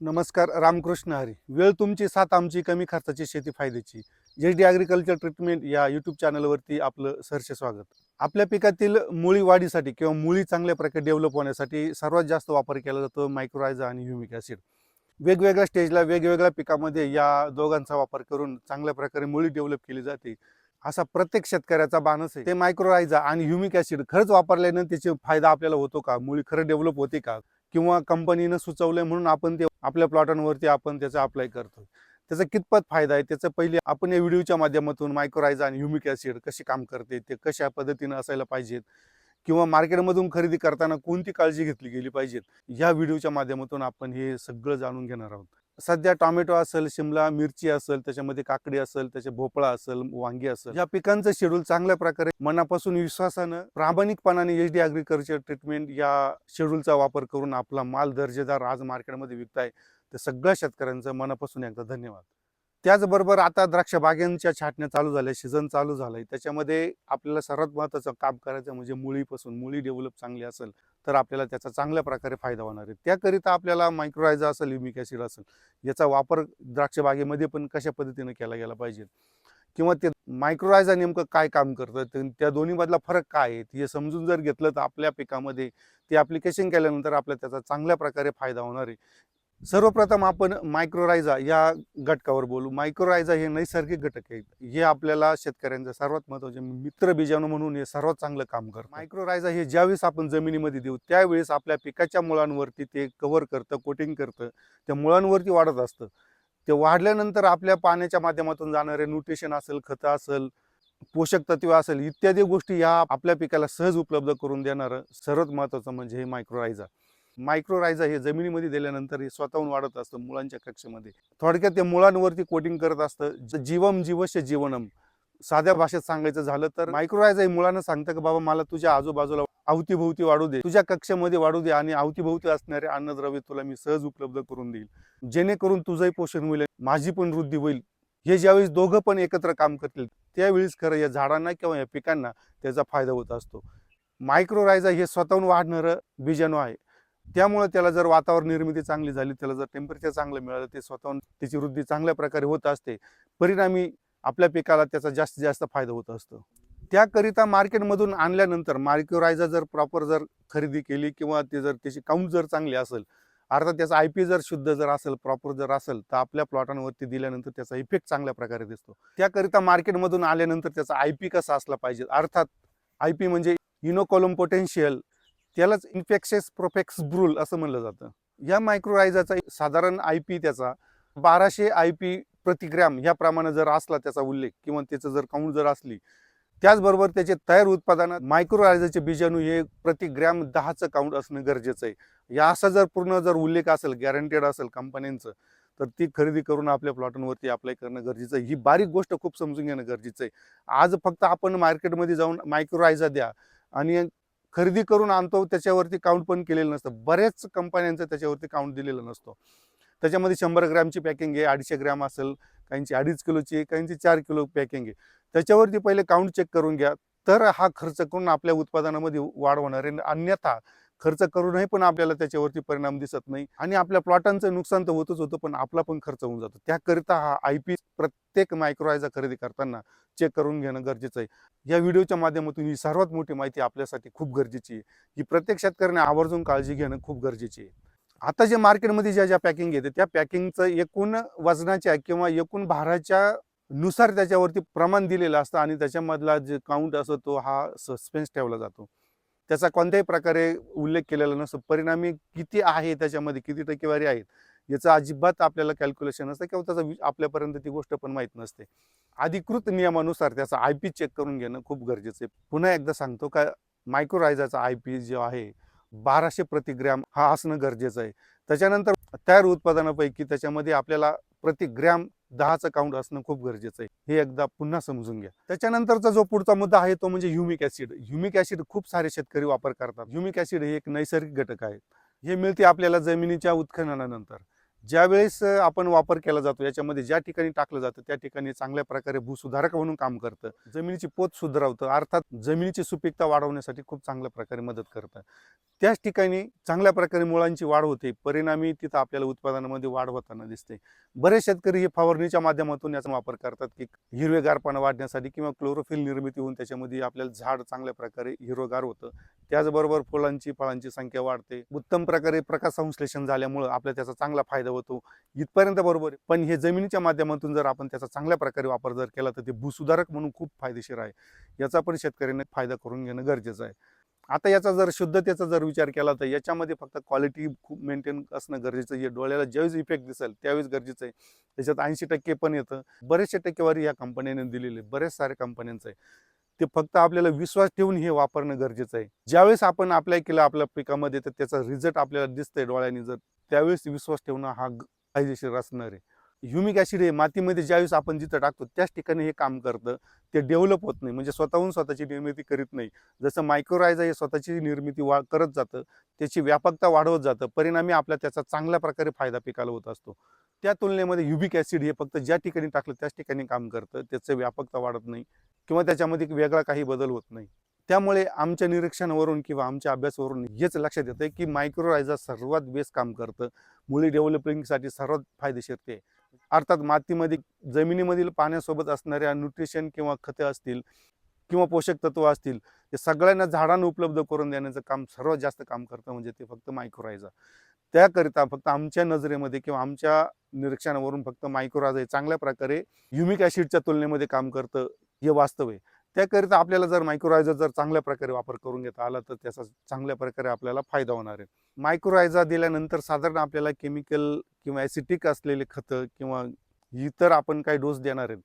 नमस्कार रामकृष्ण हरी. वेळ तुमची साथ आमची कमी खर्चाची शेती फायद्याची. एच डी ॲग्रिकल्चर ट्रीटमेंट या यूट्यूब चॅनलवरती आपलं सहर्ष स्वागत. आपल्या पिकातील मुळी वाढीसाठी किंवा मुळी चांगल्या प्रकारे डेव्हलप होण्यासाठी सर्वात जास्त वापर केला जातो मायक्रोरायझा आणि ह्युमिक ॲसिड वेगवेगळ्या स्टेजला वेगवेगळ्या पिकामध्ये या दोघांचा वापर करून चांगल्या प्रकारे मुळी डेव्हलप केली जाते. असा प्रत्येक शेतकऱ्याचा बाणस आहे. ते मायक्रोरायझा आणि ह्युमिक ॲसिड खरंच वापरल्यानं त्याचे फायदा आपल्याला होतो का? मुळी खरं डेव्हलप होते का? किंवा कंपनीनं सुचवलंय म्हणून आपण ते आपल्या प्लॉटांवरती आपण त्याचा अप्लाय करतो त्याचा कितपत फायदा आहे? त्याचं पहिले आपण या व्हिडिओच्या माध्यमातून मायक्रोरायझा आणि ह्युमिक ॲसिड कसे काम करते? ते कशा पद्धतीनं असायला पाहिजेत? किंवा मार्केटमधून खरेदी करताना कोणती काळजी घेतली गेली पाहिजेत? या व्हिडिओच्या माध्यमातून आपण हे सगळं जाणून घेणार आहोत. सध्या टोमॅटो असेल शिमला मिरची असेल त्याच्यामध्ये काकडी असेल त्याचे भोपळा असेल वांगी असेल. या पिकांचं शेड्यूल चांगल्या प्रकारे मनापासून विश्वासानं प्रामाणिकपणाने एच डी ॲग्रिकल्चर ट्रीटमेंट या शेड्यूलचा वापर करून आपला माल दर्जेदार आज मार्केटमध्ये विकताय तर सगळ्या शेतकऱ्यांचं मनापासून एकदा धन्यवाद. त्याचबरोबर आता द्राक्ष बागांच्या छाटण्या चालू झाल्या सीझन चालू झालंय. त्याच्यामध्ये आपल्याला सर्वात महत्त्वाचं काम करायचं म्हणजे मुळीपासून मुळी डेव्हलप चांगली असेल तर आपल्याला त्याचा चांगल्या प्रकारे फायदा होणार आहे. त्याकरिता आपल्याला मायक्रोरायझा असेल युमिक ॲसिड असेल याचा वापर द्राक्ष बागेमध्ये पण कशा पद्धतीने केला गेला पाहिजे? किंवा ते मायक्रोरायझा नेमकं काय काम करतं? त्या दोन्हीमधला फरक काय आहे? हे समजून जर घेतलं तर आपल्या पिकामध्ये ते ॲप्लिकेशन केल्यानंतर आपल्याला त्याचा चांगल्या प्रकारे फायदा होणार आहे. सर्वप्रथम आपण मायक्रोरायझा या घटकावर बोलू. मायक्रोरायझा हे नैसर्गिक घटक आहे. हे आपल्याला शेतकऱ्यांचं सर्वात महत्त्वाचे मित्र बीजाणू म्हणून हे सर्वात चांगलं काम करतं. मायक्रोरायझा हे ज्यावेळेस आपण जमिनीमध्ये देऊ त्यावेळेस आपल्या पिकाच्या मुळांवरती ते कव्हर करतं कोटिंग करतं. त्या मुळांवरती वाढत असतं. ते वाढल्यानंतर आपल्या पाण्याच्या माध्यमातून जाणारे न्यूट्रिशन असेल खतं असेल पोषक तत्वे असेल इत्यादी गोष्टी या आपल्या पिकाला सहज उपलब्ध करून देणारं सर्वात महत्वाचं म्हणजे हे मायक्रोरायझा मायक्रोरायझा हे जमिनीमध्ये दिल्यानंतर हे स्वतःहून वाढत असतं मुळांच्या कक्षेमध्ये. थोडक्यात ते मुळांवरती कोटिंग करत असतं. जीवम जीवस्य जीवनम. साध्या भाषेत सांगायचं झालं तर मायक्रोरायझा हे मुलांना सांगतं की बाबा मला तुझ्या आजूबाजूला अवतीभोवती वाढू दे. तुझ्या कक्षेमध्ये वाढू दे आणि अवतीभोवती असणारे अन्नद्रव्य तुला मी सहज उपलब्ध करून देईल. जेणेकरून तुझंही पोषण होईल माझी पण वृद्धी होईल. हे ज्यावेळेस दोघं पण एकत्र काम करतील त्यावेळेस खरं या झाडांना किंवा या पिकांना त्याचा फायदा होत असतो. मायक्रोरायझा हे स्वतःहून वाढणारं बीजाणू आहे. त्यामुळे त्याला जर वातावरण निर्मिती चांगली झाली त्याला जर टेम्परेचर चांगलं मिळालं ते स्वतःहून त्याची वृद्धी चांगल्या प्रकारे होत असते परिणामी आपल्या पिकाला त्याचा जास्तीत जास्त फायदा होत असतो. त्याकरिता मार्केटमधून आणल्यानंतर मार्क्युरायझा जर प्रॉपर जर खरेदी केली किंवा ते जर त्याची काउंट जर चांगली असेल अर्थात त्याचा आय पी जर शुद्ध जर असेल प्रॉपर जर असेल तर आपल्या प्लॉटांवरती दिल्यानंतर त्याचा इफेक्ट चांगल्या प्रकारे दिसतो. त्याकरिता मार्केटमधून आल्यानंतर त्याचा आय पी कसा असला पाहिजे अर्थात आय पी म्हणजे इनोकॉलम पोटेन्शियल त्यालाच इन्फेक्शस प्रोफेक्स ब्रूल असं म्हणलं जातं. या मायक्रोरायझाचा साधारण आय पी त्याचा बाराशे आय पी प्रतिग्रॅम ह्या प्रमाणे जर असला त्याचा उल्लेख किंवा त्याचं जर काउंट जर असली त्याचबरोबर त्याचे तयार उत्पादनात मायक्रोरायझाचे बीजाणू हे प्रतिग्रॅम दहाचं काउंट असणं गरजेचं आहे. या असा जर पूर्ण जर उल्लेख असेल गॅरंटेड असेल कंपन्यांचं तर ती खरेदी करून आपल्या प्लॉटांवरती अप्लाय करणं गरजेचं आहे. ही बारीक गोष्ट खूप समजून घेणं गरजेचं आहे. आज फक्त आपण मार्केटमध्ये जाऊन मायक्रोरायझा द्या आणि खरेदी करून आणतो त्याच्यावरती काउंट पण केलेलं नसतं. बऱ्याच कंपन्यांचं त्याच्यावरती काउंट दिलेलं नसतो. त्याच्यामध्ये शंभर ग्रॅमची पॅकिंग आहे अडीचशे ग्रॅम असेल काहींची अडीच किलोची आहे काहींची चार किलो पॅकिंग आहे. त्याच्यावरती पहिले काउंट चेक करून घ्या. तर हा खर्च करून आपल्या उत्पादनामध्ये वाढ होणार आहे. अन्यथा खर्च करूनही पण आपल्याला त्याच्यावरती परिणाम दिसत नाही. आणि आपल्या प्लॉटांचं नुकसान तर होतच होतं पण आपला पण खर्च होऊन जातो. त्याकरिता हा आय पी प्रत्येक मायक्रोआयचा खरेदी करताना चेक करून घेणं गरजेचं आहे. या व्हिडिओच्या माध्यमातून ही सर्वात मोठी माहिती आपल्यासाठी खूप गरजेची आहे. ही प्रत्येक शेतकऱ्याने आवर्जून काळजी घेणं खूप गरजेची आहे. आता जे मार्केटमध्ये ज्या ज्या पॅकिंग येते त्या पॅकिंगचं एकूण वजनाच्या किंवा एकूण भाराच्या नुसार त्याच्यावरती प्रमाण दिलेलं असतं आणि त्याच्यामधला जे काउंट असतो तो हा सस्पेन्स ठेवला जातो. त्याचा कोणत्याही प्रकारे उल्लेख केलेला नसतो. परिणामी किती आहे त्याच्यामध्ये किती टक्केवारी आहेत याचं अजिबात आपल्याला कॅल्क्युलेशन नसतं किंवा त्याचा आपल्यापर्यंत ती गोष्ट पण माहीत नसते. अधिकृत नियमानुसार त्याचा आय पी चेक करून घेणं खूप गरजेचं आहे. पुन्हा एकदा सांगतो का मायक्रोरायझाचा आय पी जो आहे बाराशे प्रतिग्रॅम हा असणं गरजेचं आहे. त्याच्यानंतर तयार उत्पादनापैकी त्याच्यामध्ये आपल्याला प्रति ग्रॅम दहाचं काउंट असणं खूप गरजेचं आहे. हे एकदा पुन्हा समजून घ्या. त्याच्यानंतरचा जो पुढचा मुद्दा आहे तो म्हणजे ह्युमिक ऍसिड ह्युमिक ऍसिड खूप सारे शेतकरी वापर करतात ह्युमिक ऍसिड हे एक नैसर्गिक घटक आहे. हे मिळते आपल्याला जमिनीच्या उत्खननानंतर. ज्यावेळेस आपण वापर केला जातो याच्यामध्ये ज्या ठिकाणी टाकलं जातं त्या ठिकाणी चांगल्या प्रकारे भूसुधारक म्हणून काम करतं. जमिनीची पोत सुधारवतं अर्थात जमिनीची सुपीकता वाढवण्यासाठी खूप चांगल्या प्रकारे मदत करतं. त्याच ठिकाणी चांगल्या प्रकारे मुळांची वाढ होते परिणामी तिथं आपल्याला उत्पादनामध्ये वाढ होताना दिसते. बरेच शेतकरी हे फवारणीच्या माध्यमातून याचा वापर करतात की हिरवेगारपणा वाढण्यासाठी किंवा क्लोरोफिल निर्मिती होऊन त्याच्यामध्ये आपल्याला झाड चांगल्या प्रकारे हिरवगार होतं. त्याचबरोबर फुलांची फळांची संख्या वाढते. उत्तम प्रकारे प्रकाश संश्लेषण झाल्यामुळं आपल्याला त्याचा चांगला फायदा होतो. इथपर्यंत बरोबर आहे. पण हे जमिनीच्या माध्यमातून जर आपण त्याचा चांगल्या प्रकारे वापर जर केला तर ते भूसुधारक म्हणून खूप फायदेशीर आहे. याचा पण शेतकऱ्यांनी फायदा करून घेणं गरजेचं आहे. आता याचा जर शुद्धतेचा जर विचार केला तर याच्यामध्ये फक्त क्वालिटी खूप मेंटेन असणं गरजेचं आहे. डोळ्याला ज्यावेळेस इफेक्ट दिसेल त्यावेळेस गरजेचं आहे. त्याच्यात ऐंशी टक्के पण येतं. बरेचशे टक्केवारी या कंपन्याने दिलेली आहे. बरेच साऱ्या कंपन्यांचं आहे. ते फक्त आपल्याला विश्वास ठेवून हे वापरणं गरजेचं आहे. ज्यावेळेस आपण अप्लाय केलं आपल्या पिकामध्ये तर त्याचा रिझल्ट आपल्याला दिसतंय डोळ्यांनी जर. त्यावेळेस विश्वास ठेवणं हा फायदेशीर असणार आहे. ह्युमिक ॲसिड हे मातीमध्ये ज्यावेळेस आपण जिथं टाकतो त्याच ठिकाणी हे काम करतं. ते डेव्हलप होत नाही. म्हणजे स्वतःहून स्वतःची निर्मिती करीत नाही. जसं मायक्रोरायझा हे स्वतःची निर्मिती वा करत जातं त्याची व्यापकता वाढवत जातं. परिणामी आपल्या त्याचा चांगल्या प्रकारे फायदा पिकाला होत असतो. त्या तुलनेमध्ये युबिक ॲसिड हे फक्त ज्या ठिकाणी टाकलं त्याच ठिकाणी काम करतं. त्याचं व्यापकता वाढत नाही. किंवा त्याच्यामध्ये वेगळा काही बदल होत नाही. त्यामुळे आमच्या निरीक्षणावरून किंवा आमच्या अभ्यासावरून हेच लक्षात येतं की मायक्रोरायझा सर्वात बेस्ट काम करतं. मुली डेव्हलपिंगसाठी सर्वात फायदेशीर ते. अर्थात मातीमध्ये जमिनीमधील पाण्यासोबत असणाऱ्या न्यूट्रिशन किंवा खते असतील किंवा पोषक तत्व असतील ते सगळ्यांना झाडांना उपलब्ध करून देण्याचं काम सर्वात जास्त काम करतं म्हणजे ते फक्त मायक्रोरायझा त्याकरिता फक्त आमच्या नजरेमध्ये किंवा आमच्या निरीक्षणावरून फक्त मायक्रोरायझा हे चांगल्या प्रकारे युमिक ॲसिडच्या तुलनेमध्ये काम करतं हे वास्तव आहे. त्याकरिता आपल्याला जर मायक्रोरायझा जर चांगल्या प्रकारे वापर करून घेता आला तर त्याचा चांगल्या प्रकारे आपल्याला फायदा होणार आहे. मायक्रोरायझा दिल्यानंतर साधारण आपल्याला केमिकल किंवा ॲसिटिक असलेले खतं किंवा इतर आपण काही डोस देणार आहेत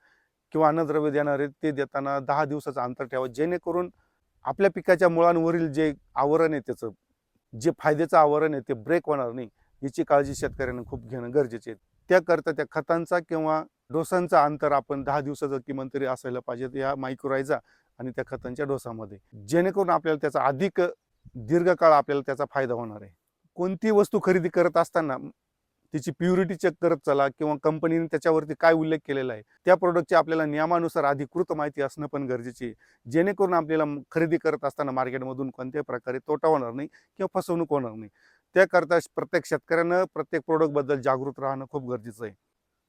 किंवा अन्नद्रव्य देणार आहेत ते देताना दहा दिवसाचं अंतर ठेवा. जेणेकरून आपल्या पिकाच्या मुळांवरील जे आवरण आहे त्याचं जे फायद्याचं आवरण आहे ते ब्रेक होणार नाही याची काळजी शेतकऱ्यांना खूप घेणं गरजेचे आहे. त्याकरता त्या खतांचा किंवा डोसांचा अंतर आपण दहा दिवसाचं किमान तरी असायला पाहिजे या मायक्रोरायझा आणि त्या खतांच्या डोसामध्ये. जेणेकरून आपल्याला त्याचा अधिक दीर्घकाळ आपल्याला त्याचा फायदा होणार आहे. कोणती वस्तू खरेदी करत असताना तिची प्युरिटी चेक करत चला किंवा कंपनीने त्याच्यावरती काय उल्लेख केलेला आहे त्या प्रोडक्टची आपल्याला नियमानुसार अधिकृत माहिती असणं पण गरजेची आहे. जेणेकरून आपल्याला खरेदी करत असताना मार्केटमधून कोणत्याही प्रकारे तोटा होणार नाही किंवा फसवणूक होणार नाही. त्याकरता प्रत्येक शेतकऱ्यानं प्रत्येक प्रोडक्टबद्दल जागृत राहणं खूप गरजेचं आहे.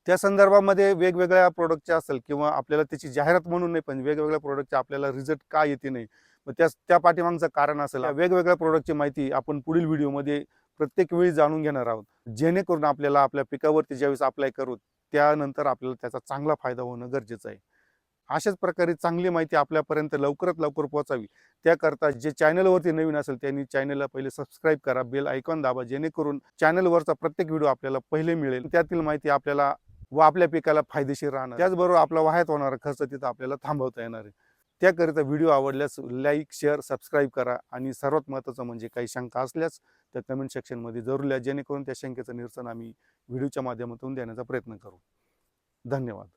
त्या संदर्भामध्ये वेगवेगळ्या प्रोडक्टचे असेल किंवा आपल्याला त्याची जाहिरात म्हणून नाही पण वेगवेगळ्या प्रोडक्टचे आपल्याला रिझल्ट का येते नाही मग त्या त्या पाठीमागचं कारण असेल. वेगवेगळ्या प्रोडक्टची माहिती आपण पुढील व्हिडिओमध्ये प्रत्येक वेळी जाणून घेणार आहोत. जेणेकरून आपल्याला आपल्या पिकावरती ज्यावेळेस अप्लाय करू त्यानंतर आपल्याला त्याचा चांगला फायदा होणं गरजेचं आहे. अशाच प्रकारे चांगली माहिती आपल्यापर्यंत लवकरात लवकर पोहोचावी. त्याकरता जे चॅनलवरती नवीन असेल त्यांनी चॅनलला पहिले सबस्क्राईब करा बेल आयकॉन दाबा जेणेकरून चॅनलवरचा प्रत्येक व्हिडिओ आपल्याला पहिले मिळेल. त्यातील माहिती आपल्याला व आपल्या पिकाला फायदेशीर राहणार. त्याचबरोबर आपला वाहत होणारा खर्च तिथं आपल्याला थांबवता येणार आहे. त्याकरिता व्हिडिओ आवडल्यास लाईक शेअर सबस्क्राईब करा आणि सर्वात महत्त्वाचं म्हणजे काही शंका असल्यास त्या कमेंट सेक्शनमध्ये जरूर लिहा जेणेकरून त्या शंकेचं निरसन आम्ही व्हिडिओच्या माध्यमातून देण्याचा प्रयत्न करू. धन्यवाद.